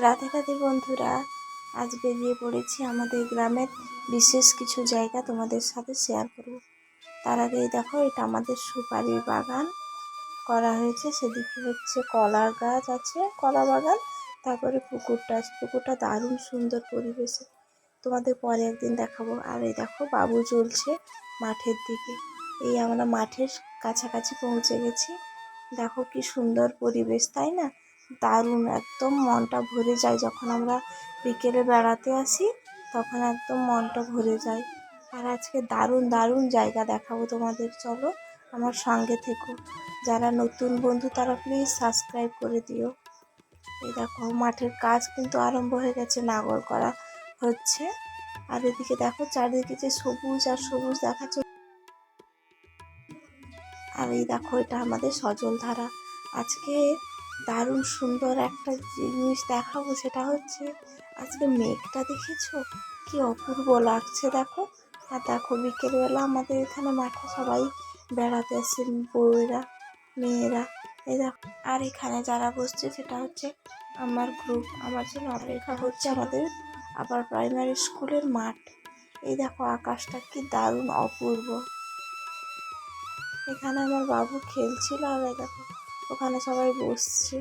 রাধে রাধে বন্ধুরা আজ বেরিয়ে পড়েছি আমাদের গ্রামের বিশেষ কিছু জায়গা তোমাদের সাথে শেয়ার করব। তার আগেই দেখো, এটা আমাদের সুপারির বাগান। করা হয়েছে, সেদিকে হচ্ছে কলার গাছ আছে, কলা বাগান। তারপরে পুকুরটা আছে, পুকুরটা দারুণ সুন্দর পরিবেশে। তোমাদের পরে একদিন দেখাবো। আর এই দেখো, বাবু চলছে মাঠের দিকে। এই আমরা মাঠের কাছাকাছি পৌঁছে গেছি। দেখো কি সুন্দর পরিবেশ, তাই না? দারুণ, একদম মনটা ভরে যায় যখন আমরা বিকেলে বেড়াতে আসি, তখন একদম মনটা ভরে যায়। আর আজকে দারুণ দারুণ জায়গা দেখাবো তোমাদের, চলো আমার সঙ্গে থেকো। যারা নতুন বন্ধু তারা প্লিজ সাবস্ক্রাইব করে দিও। এই দেখো, মাঠের কাজ কিন্তু আরম্ভ হয়ে গেছে, নাগর করা হচ্ছে। আর এদিকে দেখো, চারিদিকে যে সবুজ আর সবুজ দেখাচ্ছে। আর এই দেখো, এটা আমাদের সজল ধারা আজকে দারুণ সুন্দর একটা জিনিস দেখাবো, সেটা হচ্ছে আজকে মেঘটা দেখেছ? কি অপূর্ব লাগছে দেখো। আর দেখো, বিকেলবেলা আমাদের এখানে মাঠে সবাই বেড়াতে আসে, বউয়েরা, মেয়েরা। এই দেখো, আর এখানে যারা বসছে, সেটা হচ্ছে আমার গ্রুপ আমার জন্য অপেক্ষা হচ্ছে আমাদের আবার প্রাইমারি স্কুলের মাঠ। এই দেখো, আকাশটা কি দারুণ অপূর্ব। এখানে আমার বাবু খেলছিল আর দেখো ওখানে সবাই বসছে।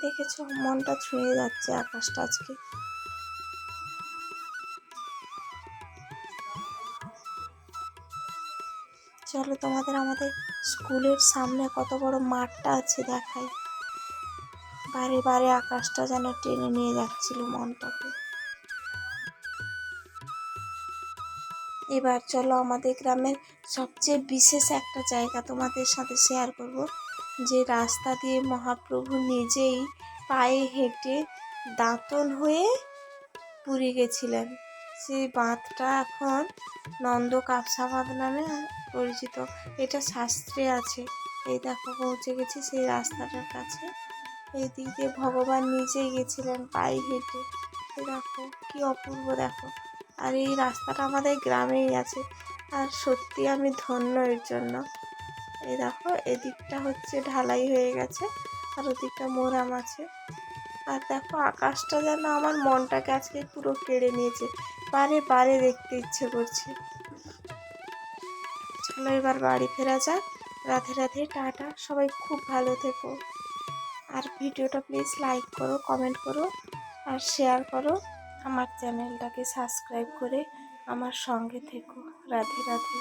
দেখেছ, মনটা ছুঁয়ে যাচ্ছে আকাশটা আজকে। চলো তোমাদের আমাদের স্কুলের সামনে কত বড় মাঠটা আছে দেখাই। বারে বারে আকাশটা যেন টেনে নিয়ে যাচ্ছিল মনটাকে। এবার চলো আমাদের গ্রামের সবচেয়ে বিশেষ একটা জায়গা তোমাদের সাথে শেয়ার করব। যে রাস্তা দিয়ে মহাপ্রভু নিজেই পায়ে হেঁটে দাঁতন হয়ে পুরী গেছিলেন। সেই বাঁধটা এখন নন্দ কাপসা বাঁধ নামে পরিচিত। এটা শাস্ত্রে আছে। এই দেখো পৌঁছে গেছি সেই রাস্তাটার কাছে। এই দিক ভগবান নিজেই গেছিলেন পায়ে হেঁটে। দেখো, কি অপূর্ব দেখো। আর এই রাস্তাটা আমাদের গ্রামেই আছে। আর সত্যি আমি ধন্য এর জন্য। এই দেখো, এদিকটা হচ্ছে ঢালাই হয়ে গেছে আর ওদিকটা মোরাম আছে। আর দেখো, আকাশটা যেন আমার মনটাকে আজকে পুরো কেড়ে নিয়েছে। বারে বারে দেখতে ইচ্ছে করছে। চলো এবার বাড়ি ফেরা যাক। রাধে রাধে, টাটা। সবাই খুব ভালো থেকো। আর ভিডিওটা প্লিজ লাইক করো, কমেন্ট করো, আর শেয়ার করো। আমার চ্যানেলটাকে সাবস্ক্রাইব করে আমার সঙ্গে থেকো। রাধে রাধে।